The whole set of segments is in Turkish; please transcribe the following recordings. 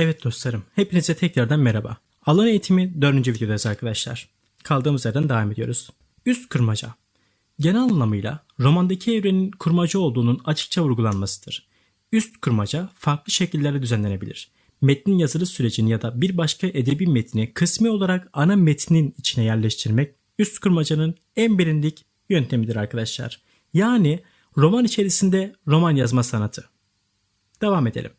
Evet dostlarım, hepinize tekrardan merhaba. Alan eğitimi 4. videodayız arkadaşlar. Kaldığımız yerden devam ediyoruz. Üst kurmaca. Genel anlamıyla romandaki evrenin kurmaca olduğunun açıkça vurgulanmasıdır. Üst kurmaca farklı şekillerde düzenlenebilir. Metnin yazılı sürecini ya da bir başka edebi metni kısmi olarak ana metnin içine yerleştirmek üst kurmacanın en bilindik yöntemidir arkadaşlar. Yani roman içerisinde roman yazma sanatı. Devam edelim.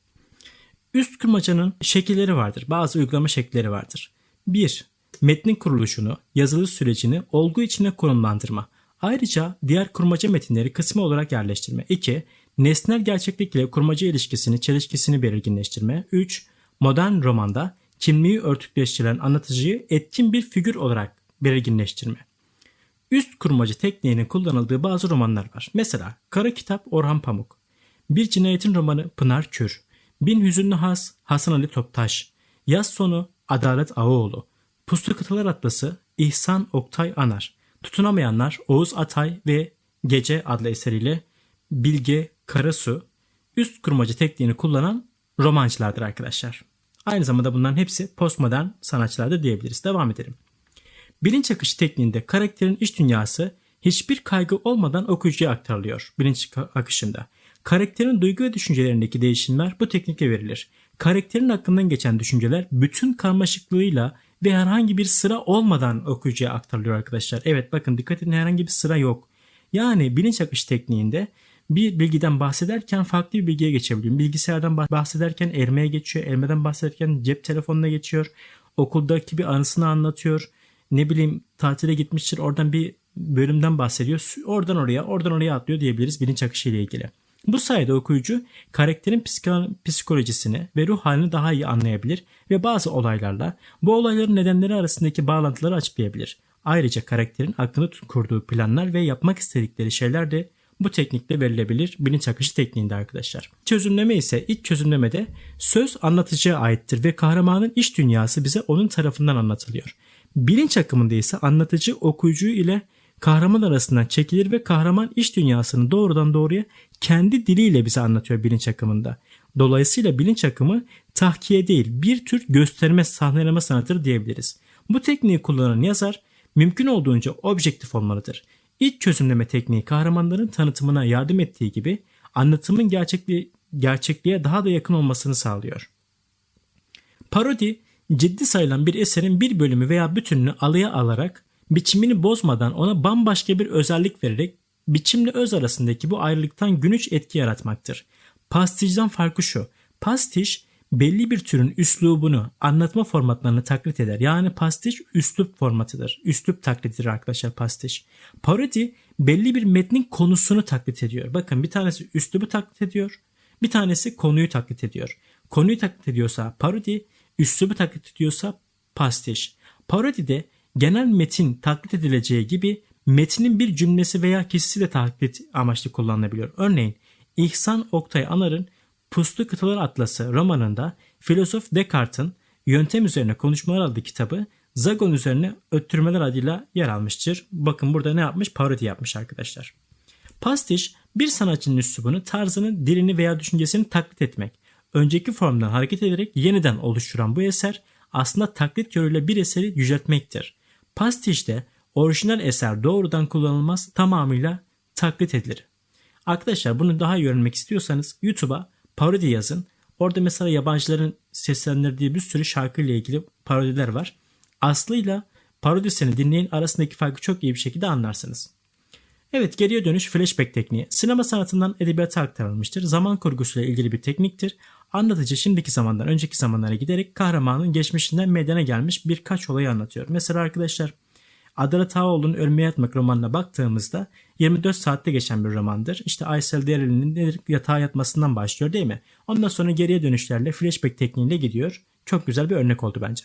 Üst kurmacanın şekilleri vardır. Bazı uygulama şekilleri vardır. 1. Metnin kuruluşunu, yazılı sürecini olgu içine konumlandırma. Ayrıca diğer kurmaca metinleri kısmı olarak yerleştirme. 2. Nesnel gerçeklik ile kurmaca ilişkisini, çelişkisini belirginleştirme. 3. Modern romanda kimliği örtükleştiren anlatıcıyı etkin bir figür olarak belirginleştirme. Üst kurmaca tekniğinin kullanıldığı bazı romanlar var. Mesela Kara Kitap Orhan Pamuk, Bir Cinayetin Romanı Pınar Kür, Bin Hüzünlü Has Hasan Ali Toptaş, Yaz Sonu Adalet Ağaoğlu, Puslu Kıtalar Atlası İhsan Oktay Anar, Tutunamayanlar Oğuz Atay ve Gece adlı eseriyle Bilge Karasu üst kurmaca tekniğini kullanan romancılardır arkadaşlar. Aynı zamanda bunların hepsi postmodern sanatçılar da diyebiliriz. Devam edelim. Bilinç akışı tekniğinde karakterin iç dünyası hiçbir kaygı olmadan okuyucuya aktarılıyor bilinç akışında. Karakterin duygu ve düşüncelerindeki değişimler bu teknikle verilir. Karakterin aklından geçen düşünceler bütün karmaşıklığıyla ve herhangi bir sıra olmadan okuyucuya aktarılıyor arkadaşlar. Evet bakın dikkat edin herhangi bir sıra yok. Yani bilinç akışı tekniğinde bir bilgiden bahsederken farklı bir bilgiye geçebiliyor. Bilgisayardan bahsederken elmeye geçiyor. Elmeden bahsederken cep telefonuna geçiyor. Okuldaki bir anısını anlatıyor. Ne bileyim tatile gitmiştir oradan bir bölümden bahsediyor. Oradan oraya oradan oraya atlıyor diyebiliriz bilinç akışı ile ilgili. Bu sayede okuyucu karakterin psikolojisini ve ruh halini daha iyi anlayabilir ve bazı olaylarla bu olayların nedenleri arasındaki bağlantıları açıklayabilir. Ayrıca karakterin aklını kurduğu planlar ve yapmak istedikleri şeyler de bu teknikle verilebilir bilinç akışı tekniğinde arkadaşlar. Çözümleme ise ilk çözümlemede söz anlatıcıya aittir ve kahramanın iç dünyası bize onun tarafından anlatılıyor. Bilinç akımında ise anlatıcı okuyucu ile kahraman arasından çekilir ve kahraman iç dünyasını doğrudan doğruya kendi diliyle bize anlatıyor bilinç akımında. Dolayısıyla bilinç akımı tahkiye değil bir tür gösterme sahneleme sanatıdır diyebiliriz. Bu tekniği kullanan yazar mümkün olduğunca objektif olmalıdır. İlk çözümleme tekniği kahramanların tanıtımına yardım ettiği gibi anlatımın gerçekliği, gerçekliğe daha da yakın olmasını sağlıyor. Parodi ciddi sayılan bir eserin bir bölümü veya bütününü alıya alarak biçimini bozmadan ona bambaşka bir özellik vererek biçimle öz arasındaki bu ayrılıktan günüç etki yaratmaktır. Pastijden farkı şu. Pastiş belli bir türün üslubunu, anlatma formatlarını taklit eder. Yani pastiş üslup formatıdır. Üslup taklididir arkadaşlar pastiş. Parodi belli bir metnin konusunu taklit ediyor. Bakın bir tanesi üslubu taklit ediyor. Bir tanesi konuyu taklit ediyor. Konuyu taklit ediyorsa parodi, üslubu taklit ediyorsa pastiş. Parodide genel metin taklit edileceği gibi metnin bir cümlesi veya kişisi de taklit amaçlı kullanılabiliyor. Örneğin İhsan Oktay Anar'ın Puslu Kıtalar Atlası romanında filozof Descartes'in yöntem üzerine konuşmalar adlı kitabı Zagon üzerine öttürmeler adıyla yer almıştır. Bakın burada ne yapmış? Parodi yapmış arkadaşlar. Pastiş bir sanatçının üslubunu, tarzını, dilini veya düşüncesini taklit etmek. Önceki formdan hareket ederek yeniden oluşturan bu eser aslında taklit yoluyla bir eseri yüceltmektir. Pastişte orijinal eser doğrudan kullanılmaz tamamıyla taklit edilir. Arkadaşlar bunu daha iyi öğrenmek istiyorsanız YouTube'a parodi yazın. Orada mesela yabancıların seslendirdiği bir sürü şarkı ile ilgili parodiler var. Aslıyla parodisini dinleyin arasındaki farkı çok iyi bir şekilde anlarsınız. Evet geriye dönüş flashback tekniği. Sinema sanatından edebiyata aktarılmıştır. Zaman kurgusuyla ilgili bir tekniktir. Anlatıcı şimdiki zamandan önceki zamanlara giderek kahramanın geçmişinden meydana gelmiş birkaç olayı anlatıyor. Mesela arkadaşlar Adalet Ağaoğlu'nun Ölmeye Yatmak romanına baktığımızda 24 saatte geçen bir romandır. İşte Aysel Değerli'nin nedir yatağa yatmasından başlıyor değil mi? Ondan sonra geriye dönüşlerle flashback tekniğiyle gidiyor. Çok güzel bir örnek oldu bence.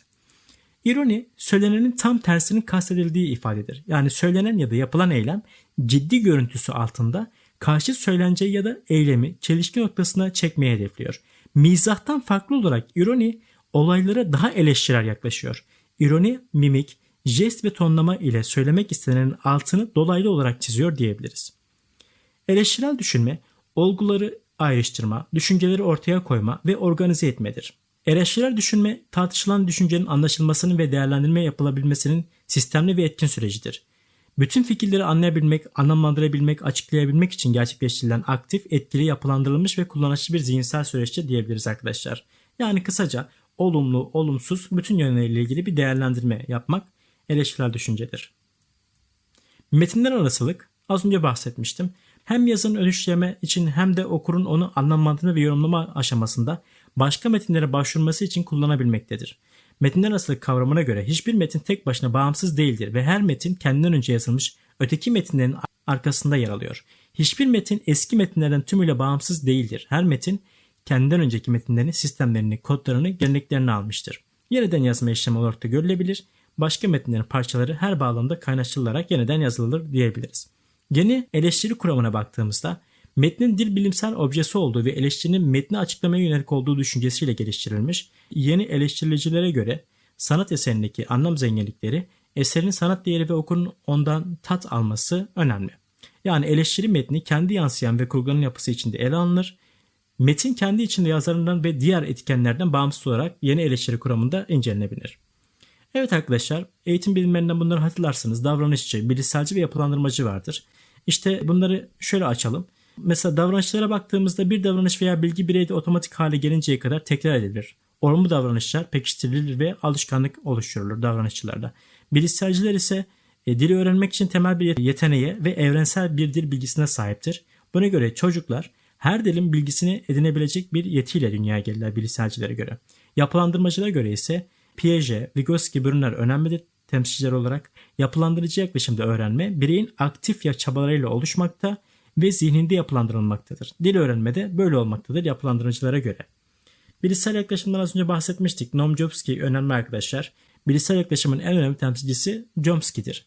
İroni söylenenin tam tersinin kastedildiği ifadedir. Yani söylenen ya da yapılan eylem ciddi görüntüsü altında karşı söylenceyi ya da eylemi çelişki noktasına çekmeye hedefliyor. Mizahtan farklı olarak ironi olaylara daha eleştirel yaklaşıyor. İroni, mimik, jest ve tonlama ile söylemek istenenin altını dolaylı olarak çiziyor diyebiliriz. Eleştirel düşünme, olguları ayrıştırma, düşünceleri ortaya koyma ve organize etmedir. Eleştirel düşünme, tartışılan düşüncenin anlaşılmasının ve değerlendirme yapılabilmesinin sistemli ve etkin sürecidir. Bütün fikirleri anlayabilmek, anlamlandırabilmek, açıklayabilmek için gerçekleştirilen aktif, etkili, yapılandırılmış ve kullanışlı bir zihinsel süreçte diyebiliriz arkadaşlar. Yani kısaca olumlu, olumsuz bütün yönleriyle ilgili bir değerlendirme yapmak eleştirel düşüncedir. Metinler arasılık az önce bahsetmiştim. Hem yazının ölüşleme için hem de okurun onu anlamlandırma ve yorumlama aşamasında başka metinlere başvurması için kullanabilmektedir. Metinler arasılık kavramına göre hiçbir metin tek başına bağımsız değildir ve her metin kendinden önce yazılmış öteki metinlerin arkasında yer alıyor. Hiçbir metin eski metinlerden tümüyle bağımsız değildir. Her metin kendinden önceki metinlerin sistemlerini, kodlarını, geleneklerini almıştır. Yeniden yazma işlemi olarak da görülebilir. Başka metinlerin parçaları her bağlamda kaynaştırılarak yeniden yazılır diyebiliriz. Yeni eleştiri kuramına baktığımızda metnin dil bilimsel objesi olduğu ve eleştirinin metni açıklamaya yönelik olduğu düşüncesiyle geliştirilmiş, yeni eleştirilecilere göre sanat eserindeki anlam zenginlikleri, eserin sanat değeri ve okurun ondan tat alması önemli. Yani eleştiri metni kendi yansıyan ve kurguların yapısı içinde ele alınır. Metin kendi içinde yazarından ve diğer etkenlerden bağımsız olarak yeni eleştiri kuramında incelenebilir. Evet arkadaşlar, eğitim bilimlerinden bunları hatırlarsınız. Davranışçı, bilişselci ve yapılandırmacı vardır. İşte bunları şöyle açalım. Mesela davranışlara baktığımızda bir davranış veya bilgi bireyde otomatik hale gelinceye kadar tekrar edilir. Olumlu davranışlar pekiştirilir ve alışkanlık oluşturulur davranışçılarda. Bilişselciler ise e, dili öğrenmek için temel bir yeteneğe ve evrensel bir dil bilgisine sahiptir. Buna göre çocuklar her dilin bilgisini edinebilecek bir yetiyle dünyaya gelirler bilişselcilere göre. Yapılandırmacılara göre ise Piaget, Vygotsky gibi ürünler önemlidir temsilciler olarak yapılandırıcı yaklaşımda öğrenme bireyin aktif ya çabalarıyla oluşmakta ve zihninde yapılandırılmaktadır. Dil öğrenmede böyle olmaktadır yapılandırıcılara göre. Bilişsel yaklaşımdan az önce bahsetmiştik. Noam Chomsky önemli arkadaşlar. Bilişsel yaklaşımın en önemli temsilcisi Chomsky'dir.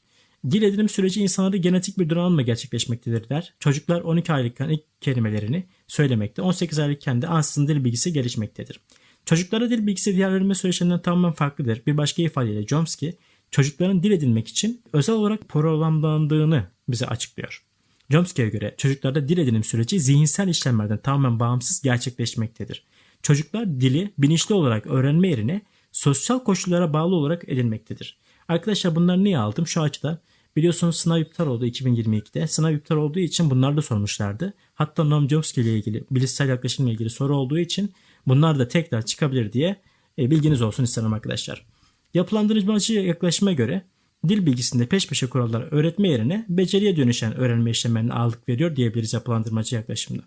Dil edinim süreci insanlarda genetik bir donanımla gerçekleşmektedir der. Çocuklar 12 aylıkken ilk kelimelerini söylemekte, 18 aylıkken de ansızın dil bilgisi gelişmektedir. Çocuklara dil bilgisi diğer öğrenme süreçlerinden tamamen farklıdır. Bir başka ifadeyle Chomsky, çocukların dil edinmek için özel olarak programlandığını bize açıklıyor. Chomsky'ye göre çocuklarda dil edinim süreci zihinsel işlemlerden tamamen bağımsız gerçekleşmektedir. Çocuklar dili bilinçli olarak öğrenme yerine sosyal koşullara bağlı olarak edinmektedir. Arkadaşlar bunları niye aldım? Şu açıdan biliyorsunuz sınav iptal oldu 2022'de. Sınav iptal olduğu için bunlar da sormuşlardı. Hatta Noam Chomsky ile ilgili bilişsel yaklaşımla ilgili soru olduğu için bunlar da tekrar çıkabilir diye e, bilginiz olsun isterim arkadaşlar. Yapılandırmacı yaklaşıma göre dil bilgisinde peş peşe kuralları öğretme yerine beceriye dönüşen öğrenme işlemlerine ağırlık veriyor diyebiliriz yapılandırmacı yaklaşımda.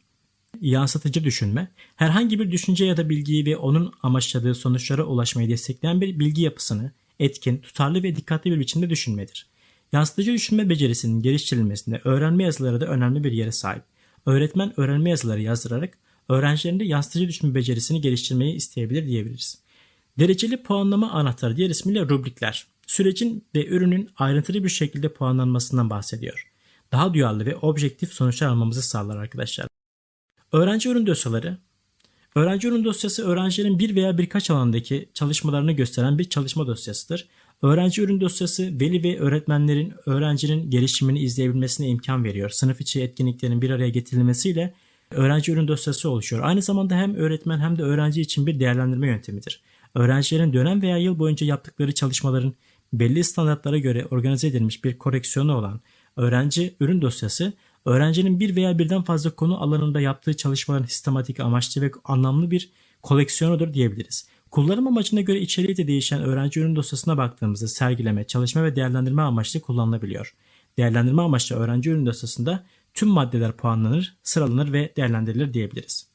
Yansıtıcı düşünme, herhangi bir düşünce ya da bilgiyi ve onun amaçladığı sonuçlara ulaşmayı destekleyen bir bilgi yapısını etkin, tutarlı ve dikkatli bir biçimde düşünmedir. Yansıtıcı düşünme becerisinin geliştirilmesinde öğrenme yazıları da önemli bir yere sahip. Öğretmen öğrenme yazıları yazdırarak öğrencilerinde yansıtıcı düşünme becerisini geliştirmeyi isteyebilir diyebiliriz. Dereceli puanlama anahtarı diğer ismiyle rubrikler. Sürecin ve ürünün ayrıntılı bir şekilde puanlanmasından bahsediyor. Daha duyarlı ve objektif sonuçlar almamızı sağlar arkadaşlar. Öğrenci ürün dosyaları Öğrenci ürün dosyası öğrencilerin bir veya birkaç alandaki çalışmalarını gösteren bir çalışma dosyasıdır. Öğrenci ürün dosyası veli ve öğretmenlerin öğrencinin gelişimini izleyebilmesine imkan veriyor. Sınıf içi etkinliklerin bir araya getirilmesiyle öğrenci ürün dosyası oluşuyor. Aynı zamanda hem öğretmen hem de öğrenci için bir değerlendirme yöntemidir. Öğrencilerin dönem veya yıl boyunca yaptıkları çalışmaların belli standartlara göre organize edilmiş bir koreksiyonu olan öğrenci ürün dosyası, öğrencinin bir veya birden fazla konu alanında yaptığı çalışmaların sistematik, amaçlı ve anlamlı bir koleksiyonudur diyebiliriz. Kullanım amacına göre içeriği de değişen öğrenci ürün dosyasına baktığımızda sergileme, çalışma ve değerlendirme amaçlı kullanılabiliyor. Değerlendirme amaçlı öğrenci ürün dosyasında tüm maddeler puanlanır, sıralanır ve değerlendirilir diyebiliriz.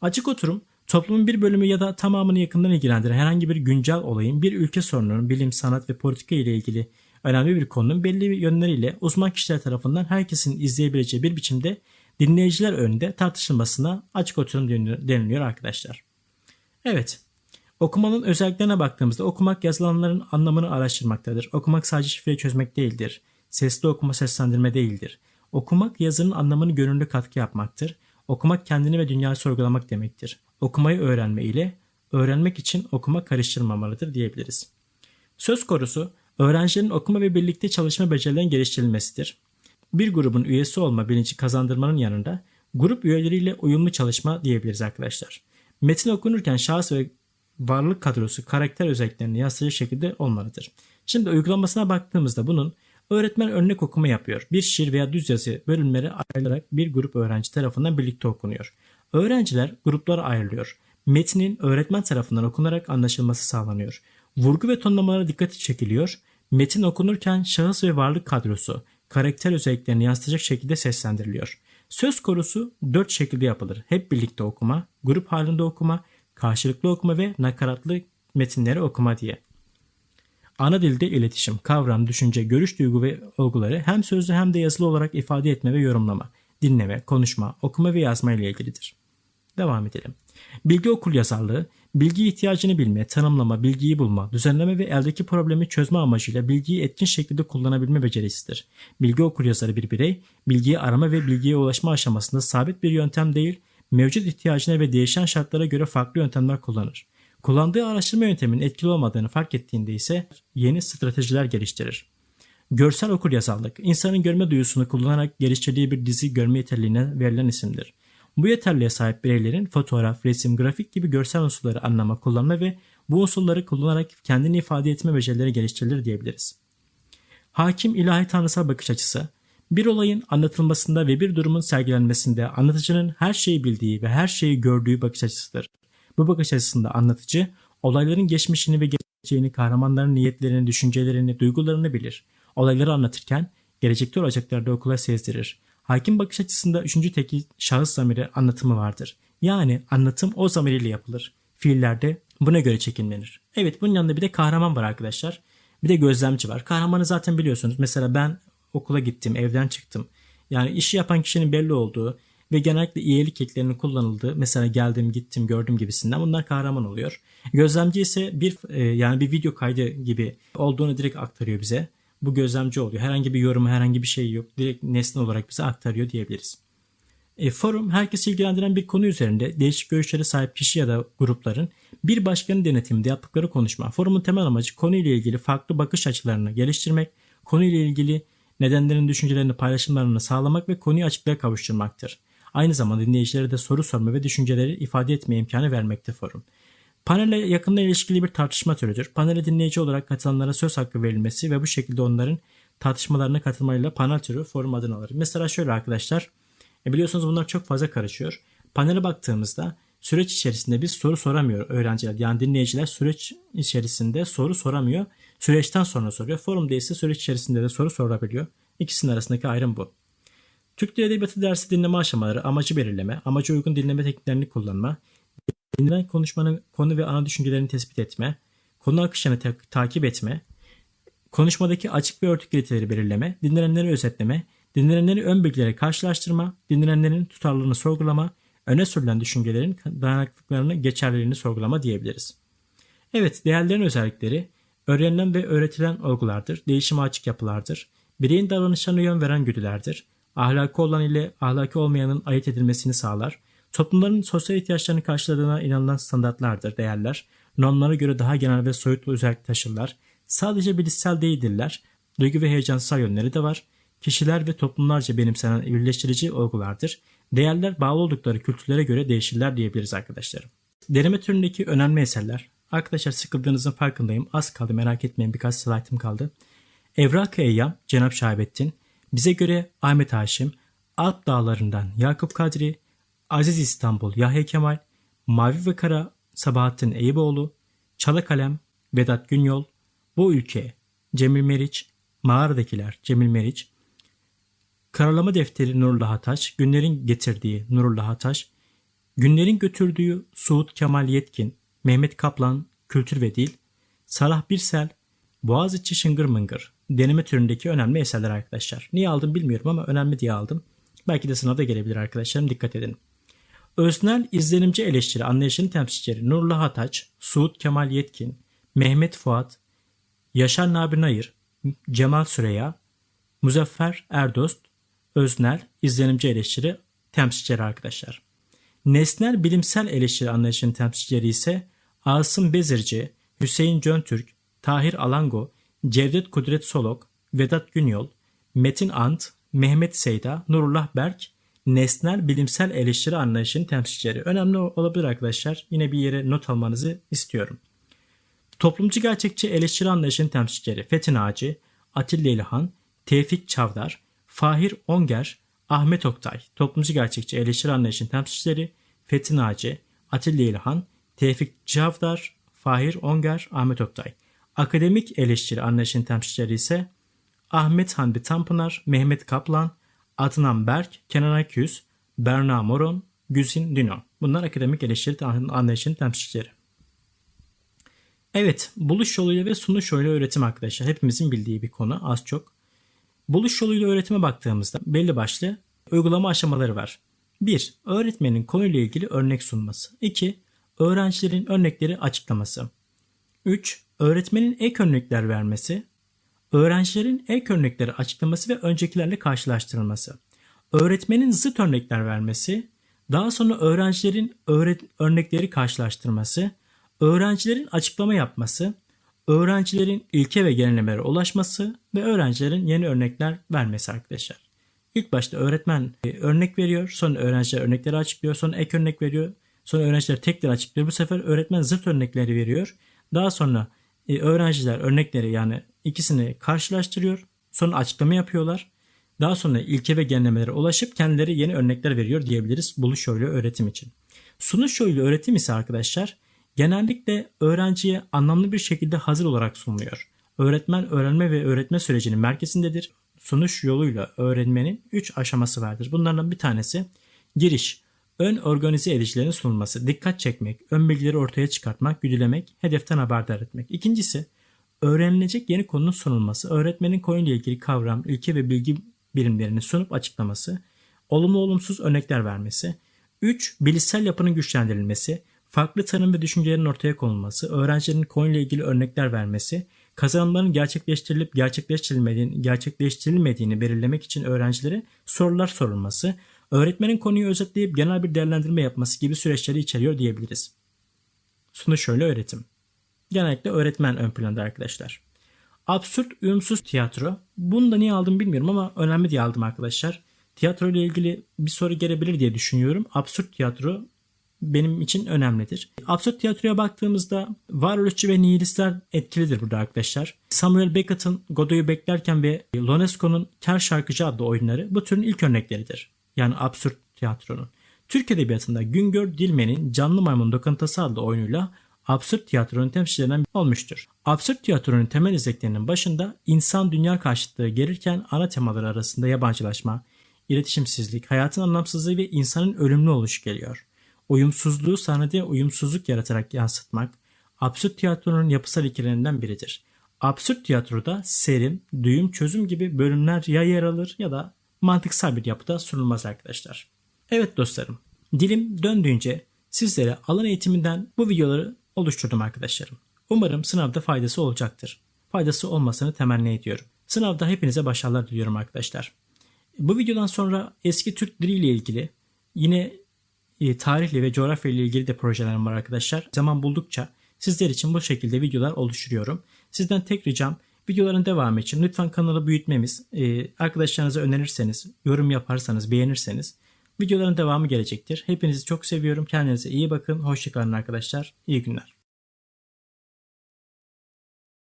Açık oturum, toplumun bir bölümü ya da tamamını yakından ilgilendiren herhangi bir güncel olayın, bir ülke sorununun, bilim, sanat ve politika ile ilgili önemli bir konunun belli yönleriyle uzman kişiler tarafından herkesin izleyebileceği bir biçimde dinleyiciler önünde tartışılmasına açık oturum deniliyor arkadaşlar. Evet, okumanın özelliklerine baktığımızda okumak yazılanların anlamını araştırmaktadır. Okumak sadece şifreyi çözmek değildir. Sesli okuma seslendirme değildir. Okumak yazının anlamını gönüllü katkı yapmaktır. Okumak kendini ve dünyayı sorgulamak demektir. Okumayı öğrenme ile öğrenmek için okuma karıştırmamalıdır diyebiliriz. Söz konusu öğrencilerin okuma ve birlikte çalışma becerilerinin geliştirilmesidir. Bir grubun üyesi olma bilinci kazandırmanın yanında grup üyeleriyle uyumlu çalışma diyebiliriz arkadaşlar. Metin okunurken şahıs ve varlık kadrosu karakter özelliklerini yansıtacak şekilde olmalıdır. Şimdi uygulamasına baktığımızda bunun öğretmen örnek okuma yapıyor. Bir şiir veya düz yazı bölümleri ayrılarak bir grup öğrenci tarafından birlikte okunuyor. Öğrenciler gruplara ayrılıyor. Metnin öğretmen tarafından okunarak anlaşılması sağlanıyor. Vurgu ve tonlamalara dikkati çekiliyor. Metin okunurken şahıs ve varlık kadrosu karakter özelliklerini yansıtacak şekilde seslendiriliyor. Söz korusu dört şekilde yapılır. Hep birlikte okuma, grup halinde okuma, karşılıklı okuma ve nakaratlı metinleri okuma diye. Ana dilde iletişim, kavram, düşünce, görüş, duygu ve olguları hem sözlü hem de yazılı olarak ifade etme ve yorumlama, dinleme, konuşma, okuma ve yazma ile ilgilidir. Devam edelim. Bilgi okul yazarlığı, bilgi ihtiyacını bilme, tanımlama, bilgiyi bulma, düzenleme ve eldeki problemi çözme amacıyla bilgiyi etkin şekilde kullanabilme becerisidir. Bilgi okur yazarı bir birey, bilgiyi arama ve bilgiye ulaşma aşamasında sabit bir yöntem değil, mevcut ihtiyacına ve değişen şartlara göre farklı yöntemler kullanır. Kullandığı araştırma yönteminin etkili olmadığını fark ettiğinde ise yeni stratejiler geliştirir. Görsel okur yazarlık, insanın görme duyusunu kullanarak geliştirdiği bir dizi görme yeterliğine verilen isimdir. Bu yeterliğe sahip bireylerin fotoğraf, resim, grafik gibi görsel unsurları anlama, kullanma ve bu unsurları kullanarak kendini ifade etme becerileri geliştirilir diyebiliriz. Hakim ilahi tanrısal bakış açısı, bir olayın anlatılmasında ve bir durumun sergilenmesinde anlatıcının her şeyi bildiği ve her şeyi gördüğü bakış açısıdır. Bu bakış açısında anlatıcı, olayların geçmişini ve geleceğini, kahramanların niyetlerini, düşüncelerini, duygularını bilir. Olayları anlatırken gelecekte olacakları okula sezdirir. Hakim bakış açısında üçüncü tekil şahıs zamiri anlatımı vardır. Yani anlatım o zamiriyle yapılır. Fiillerde buna göre çekimlenir. Evet bunun yanında bir de kahraman var arkadaşlar. Bir de gözlemci var. Kahramanı zaten biliyorsunuz. Mesela ben okula gittim, evden çıktım. Yani işi yapan kişinin belli olduğu ve genellikle iyilik eklerinin kullanıldığı mesela geldim, gittim, gördüm gibisinden bunlar kahraman oluyor. Gözlemci ise bir e, yani bir video kaydı gibi olduğunu direkt aktarıyor bize bu gözlemci oluyor. Herhangi bir yorumu, herhangi bir şey yok. Direkt nesne olarak bize aktarıyor diyebiliriz. E, forum herkesi ilgilendiren bir konu üzerinde değişik görüşlere sahip kişi ya da grupların bir başkanın denetiminde yaptıkları konuşma. Forumun temel amacı konuyla ilgili farklı bakış açılarını geliştirmek, konuyla ilgili nedenlerin düşüncelerini paylaşımlarını sağlamak ve konuyu açıklığa kavuşturmaktır. Aynı zamanda dinleyicilere de soru sorma ve düşünceleri ifade etme imkanı vermekte forum. Panele yakında ilişkili bir tartışma türüdür. Panele dinleyici olarak katılanlara söz hakkı verilmesi ve bu şekilde onların tartışmalarına katılmayla panel türü forum adını alır. Mesela şöyle arkadaşlar, e biliyorsunuz bunlar çok fazla karışıyor. Panele baktığımızda süreç içerisinde biz soru soramıyor öğrenciler. Yani dinleyiciler süreç içerisinde soru soramıyor. Süreçten sonra soruyor. Forumda ise süreç içerisinde de soru sorabiliyor. İkisinin arasındaki ayrım bu. Türk Dil Edebiyatı dersi dinleme aşamaları, amacı belirleme, amacı uygun dinleme tekniklerini kullanma, Dinlenen konuşmanın konu ve ana düşüncelerini tespit etme, konu akışını ta- takip etme, konuşmadaki açık ve örtük kriterleri belirleme, dinlenenleri özetleme, dinlenenleri ön bilgilere karşılaştırma, dinlenenlerin tutarlılığını sorgulama, öne sürülen düşüncelerin dayanıklılıklarını, geçerliliğini sorgulama diyebiliriz. Evet, değerlerin özellikleri öğrenilen ve öğretilen olgulardır, değişime açık yapılardır, bireyin davranışlarına yön veren güdülerdir, ahlaki olan ile ahlaki olmayanın ayırt edilmesini sağlar, Toplumların sosyal ihtiyaçlarını karşıladığına inanılan standartlardır, değerler. Normlara göre daha genel ve soyutlu özellik taşırlar. Sadece bilişsel değildirler. Duygu ve heyecansal yönleri de var. Kişiler ve toplumlarca benimsenen birleştirici olgulardır. Değerler bağlı oldukları kültürlere göre değişirler diyebiliriz arkadaşlarım. Deneme türündeki önemli eserler. Arkadaşlar sıkıldığınızın farkındayım. Az kaldı merak etmeyin birkaç slaytım kaldı. Evrak-ı Eyyam, Cenab Şahabettin. Bize göre Ahmet Haşim, Alp Dağları'ndan Yakup Kadri, Aziz İstanbul Yahya Kemal, Mavi ve Kara Sabahattin Eyüboğlu, Çalı Kalem Vedat Günyol, Bu Ülke Cemil Meriç, Mağaradakiler Cemil Meriç, Karalama Defteri Nurullah Hataş, Günlerin Getirdiği Nurullah Hataş, Günlerin Götürdüğü Suud Kemal Yetkin, Mehmet Kaplan Kültür ve Dil, Salah Birsel, Boğaziçi Şıngır Mıngır deneme türündeki önemli eserler arkadaşlar. Niye aldım bilmiyorum ama önemli diye aldım. Belki de sınavda gelebilir arkadaşlarım dikkat edin. Öznel izlenimci eleştiri anlayışının temsilcileri Nurullah Hataç, Suud Kemal Yetkin, Mehmet Fuat, Yaşar Nabi Nayır, Cemal Süreya, Muzaffer Erdost, öznel izlenimci eleştiri temsilcileri arkadaşlar. Nesnel bilimsel eleştiri anlayışının temsilcileri ise Asım Bezirci, Hüseyin Cöntürk, Tahir Alango, Cevdet Kudret Solok, Vedat Günyol, Metin Ant, Mehmet Seyda, Nurullah Berk, nesnel bilimsel eleştiri anlayışının temsilcileri. Önemli olabilir arkadaşlar. Yine bir yere not almanızı istiyorum. Toplumcu gerçekçi eleştiri anlayışının temsilcileri Fethi Naci, Atilla İlhan, Tevfik Çavdar, Fahir Onger, Ahmet Oktay. Toplumcu gerçekçi eleştiri anlayışının temsilcileri Fethi Naci, Atilla İlhan, Tevfik Çavdar, Fahir Onger, Ahmet Oktay. Akademik eleştiri anlayışının temsilcileri ise Ahmet Hamdi Tanpınar, Mehmet Kaplan, Adnan Berk, Kenan Akyüz, Berna Moron, Güzin Dino. Bunlar akademik eleştiri anlayışının temsilcileri. Evet, buluş yoluyla ve sunuş yoluyla öğretim arkadaşlar. Hepimizin bildiği bir konu az çok. Buluş yoluyla öğretime baktığımızda belli başlı uygulama aşamaları var. 1. Öğretmenin konuyla ilgili örnek sunması. 2. Öğrencilerin örnekleri açıklaması. 3. Öğretmenin ek örnekler vermesi. Öğrencilerin ek örnekleri açıklaması ve öncekilerle karşılaştırılması. Öğretmenin zıt örnekler vermesi. Daha sonra öğrencilerin öğret örnekleri karşılaştırması. Öğrencilerin açıklama yapması. Öğrencilerin ilke ve genellemelere ulaşması ve öğrencilerin yeni örnekler vermesi arkadaşlar. İlk başta öğretmen e, örnek veriyor, sonra öğrenciler örnekleri açıklıyor, sonra ek örnek veriyor, sonra öğrenciler tekrar açıklıyor. Bu sefer öğretmen zıt örnekleri veriyor. Daha sonra e, öğrenciler örnekleri yani ikisini karşılaştırıyor. Sonra açıklama yapıyorlar. Daha sonra ilke ve genellemelere ulaşıp kendileri yeni örnekler veriyor diyebiliriz buluş yoluyla öğretim için. Sunuş yoluyla öğretim ise arkadaşlar genellikle öğrenciye anlamlı bir şekilde hazır olarak sunuluyor. Öğretmen öğrenme ve öğretme sürecinin merkezindedir. Sunuş yoluyla öğrenmenin 3 aşaması vardır. Bunlardan bir tanesi giriş, ön organize edicilerin sunulması, dikkat çekmek, ön bilgileri ortaya çıkartmak, güdülemek, hedeften haberdar etmek. İkincisi öğrenilecek yeni konunun sunulması, öğretmenin konuyla ilgili kavram, ilke ve bilgi birimlerini sunup açıklaması, olumlu olumsuz örnekler vermesi. 3. Bilişsel yapının güçlendirilmesi, farklı tanım ve düşüncelerin ortaya konulması, öğrencilerin konuyla ilgili örnekler vermesi, kazanımların gerçekleştirilip gerçekleştirilmediğini, gerçekleştirilmediğini belirlemek için öğrencilere sorular sorulması, öğretmenin konuyu özetleyip genel bir değerlendirme yapması gibi süreçleri içeriyor diyebiliriz. Sunuş şöyle öğretim. Genellikle öğretmen ön planda arkadaşlar. Absürt uyumsuz tiyatro. Bunu da niye aldım bilmiyorum ama önemli diye aldım arkadaşlar. Tiyatro ile ilgili bir soru gelebilir diye düşünüyorum. Absürt tiyatro benim için önemlidir. Absürt tiyatroya baktığımızda varoluşçu ve nihilistler etkilidir burada arkadaşlar. Samuel Beckett'ın Godot'u beklerken ve Ionesco'nun Ker Şarkıcı adlı oyunları bu türün ilk örnekleridir. Yani absürt tiyatronun. Türk Edebiyatı'nda Güngör Dilmen'in Canlı Maymun Lokantası adlı oyunuyla absürt tiyatronun temsilcilerinden olmuştur. Absürt tiyatronun temel izleklerinin başında insan dünya karşıtlığı gelirken ana temaları arasında yabancılaşma, iletişimsizlik, hayatın anlamsızlığı ve insanın ölümlü oluşu geliyor. Uyumsuzluğu sahnede uyumsuzluk yaratarak yansıtmak, absürt tiyatronun yapısal ilkelerinden biridir. Absürt tiyatroda serim, düğüm, çözüm gibi bölümler ya yer alır ya da mantıksal bir yapıda sunulmaz arkadaşlar. Evet dostlarım, dilim döndüğünce sizlere alan eğitiminden bu videoları oluşturdum arkadaşlarım. Umarım sınavda faydası olacaktır. Faydası olmasını temenni ediyorum. Sınavda hepinize başarılar diliyorum arkadaşlar. Bu videodan sonra eski Türk dili ile ilgili yine e, tarihle ve coğrafya ile ilgili de projelerim var arkadaşlar. Zaman buldukça sizler için bu şekilde videolar oluşturuyorum. Sizden tek ricam videoların devamı için lütfen kanalı büyütmemiz, e, arkadaşlarınıza önerirseniz, yorum yaparsanız, beğenirseniz videoların devamı gelecektir. Hepinizi çok seviyorum. Kendinize iyi bakın. Hoşçakalın arkadaşlar. İyi günler.